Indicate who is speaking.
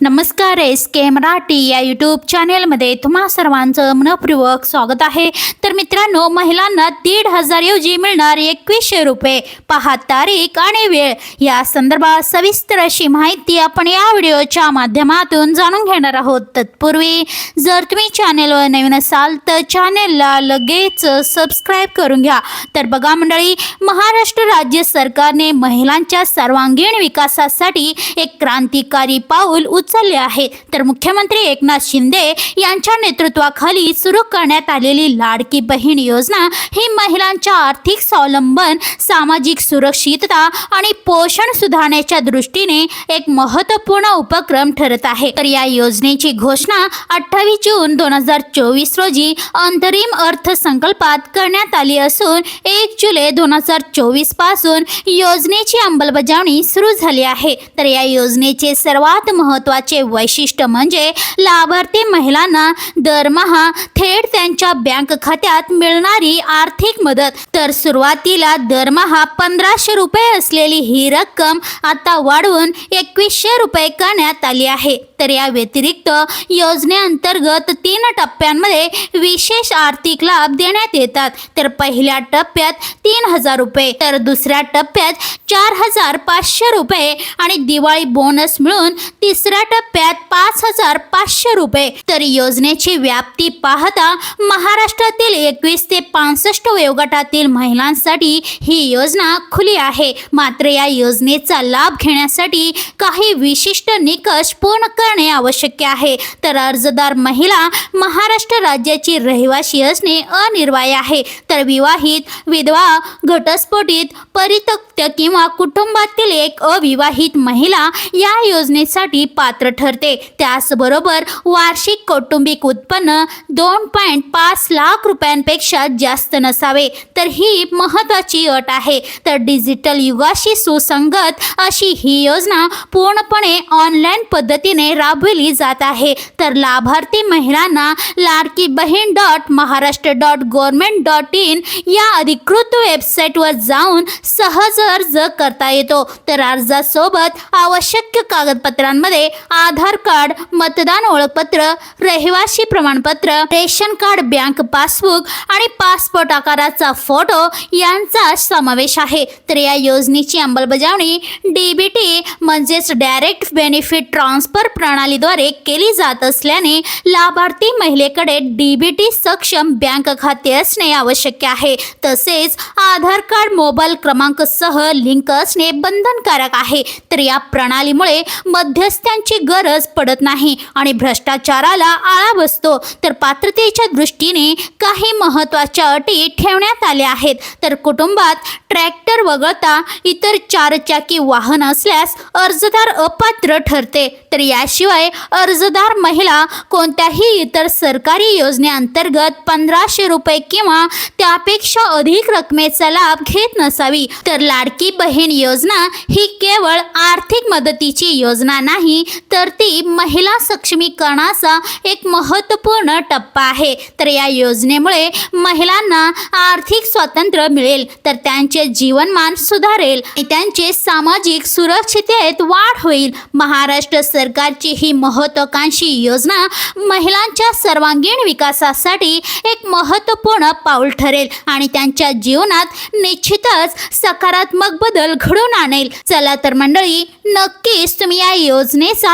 Speaker 1: नमस्कार एस के मराठी या यूट्यूब चॅनेलमध्ये तुम्हा सर्वांचं मनपूर्वक स्वागत आहे. तर मित्रांनो महिलांना दीड हजार ऐवजी मिळणार एकवीसशे रुपये पहा तारीख आणि वेळ. या संदर्भात सविस्तर अशी माहिती आपण या व्हिडिओच्या माध्यमातून जाणून घेणार आहोत. तत्पूर्वी जर तुम्ही चॅनेलवर नवीन असाल तर चॅनेलला लगेच सबस्क्राईब करून घ्या. तर बघा मंडळी महाराष्ट्र राज्य सरकारने महिलांच्या सर्वांगीण विकासासाठी एक क्रांतिकारी पाऊल चालले आहे. तर मुख्यमंत्री एकनाथ शिंदे यांच्या नेतृत्वाखाली सुरू करण्यात आलेली लाडकी बहीण योजना ही महिलांच्या आर्थिक स्वावलंबन सामाजिक सुरक्षितता आणि पोषण सुधारण्याच्या दृष्टीने एक महत्त्वपूर्ण उपक्रम ठरत आहे. तर या योजनेची घोषणा अठ्ठावीस जून दोन हजार चोवीस रोजी अंतरिम अर्थसंकल्पात करण्यात आली असून एक जुलै दोन हजार चोवीसपासून योजनेची अंमलबजावणी सुरू झाली आहे. तर या योजनेचे सर्वात महत्त्वाचे वैशिष्ट्य म्हणजे लाभार्थी महिलांना दरमहा थेट त्यांच्या बँक खात्यात मिळणारी आर्थिक मदत. तर सुरुवातीला दरमहा पंधराशे रुपये असलेली ही रक्कम आता वाढवून एकवीसशे रुपये करण्यात आली आहे. तर या व्यतिरिक्त योजनेअंतर्गत तीन टप्प्यांमध्ये विशेष आर्थिक लाभ देण्यात येतात. तर पहिल्या टप्प्यात तीन हजार रुपये तर दुसऱ्या टप्प्यात चार हजार पाचशे रुपये आणि दिवाळी बोनस मिळून तिसऱ्या टप्प्यात पाच हजार पाचशे रुपये. तर योजनेची व्याप्ती पाहता महाराष्ट्रातील एकवीस ते पासष्ट वयोगटातील महिलांसाठी ही योजना खुली आहे. मात्र या योजनेचा लाभ घेण्यासाठी काही विशिष्ट निकष पूर्ण करणे आवश्यक आहे. तर अर्जदार महिला महाराष्ट्र राज्याची रहिवासी असणे अनिर्वाय आहे. तर विवाहित विधवा घटस्फोटित परित्यक्त किंवा कुटुंबातील एक अविवाहित महिला या योजनेसाठी पात्र पात्र ठरते. त्याचबरोबर वार्षिक कौटुंबिक उत्पन्न दोन पॉईंट पाच लाख रुपयांपेक्षा जास्त नसावे. तर ही महत्त्वाची अट आहे. तर डिजिटल युगाशी सुसंगत अशी ही योजना पूर्णपणे ऑनलाईन पद्धतीने राबविली जात आहे. तर लाभार्थी महिलांना Ladki Bahin dot Maharashtra dot government dot in या अधिकृत वेबसाईटवर जाऊन सहज अर्ज करता येतो. तर अर्जासोबत आवश्यक कागदपत्रांमध्ये आधार कार्ड मतदान ओळखपत्र रहिवासी प्रमाणपत्र रेशन कार्ड बँक पासबुक आणि पासपोर्ट आकाराचा फोटो यांचा समावेश आहे. तर या योजनेची अंमलबजावणी डीबीटी म्हणजेच डायरेक्ट बेनिफिट ट्रान्सफर प्रणालीद्वारे केली जात असल्याने लाभार्थी महिलेकडे डीबीटी सक्षम बँक खाते असणे आवश्यक आहे. तसेच आधार कार्ड मोबाईल क्रमांकसह लिंक असणे बंधनकारक आहे. तर या प्रणालीमुळे मध्यस्थ्यांची गरज पडत नाही आणि भ्रष्टाचाराला आळा बसतो. तर पात्रतेच्या दृष्टीने काही महत्त्वाच्या अटी ठेवण्यात आल्या आहेत. तर कुटुंबात ट्रॅक्टर वगळता इतर चारचाकी वाहन असल्यास अर्जदार अपात्र ठरते. तर याशिवाय अर्जदार महिला कोणत्याही इतर सरकारी योजनेअंतर्गत पंधराशे रुपये किंवा त्यापेक्षा अधिक रकमेचा लाभ घेत नसावी. तर लाडकी बहीण योजना ही केवळ आर्थिक मदतीची योजना नाही तर ती महिला सक्षमीकरणाचा एक महत्त्वपूर्ण टप्पा आहे. तर या योजनेमुळे महिलांना आर्थिक स्वातंत्र्य मिळेल तर त्यांचे जीवनमान सुधारेल त्यांचे सामाजिक सुरक्षिततेत वाढ होईल. महाराष्ट्र सरकारची ही महत्वाकांक्षी योजना महिलांच्या सर्वांगीण विकासासाठी एक महत्त्वपूर्ण पाऊल ठरेल आणि त्यांच्या जीवनात निश्चितच सकारात्मक बदल घडून आणेल. चला तर मंडळी नक्कीच तुम्ही या योजनेचा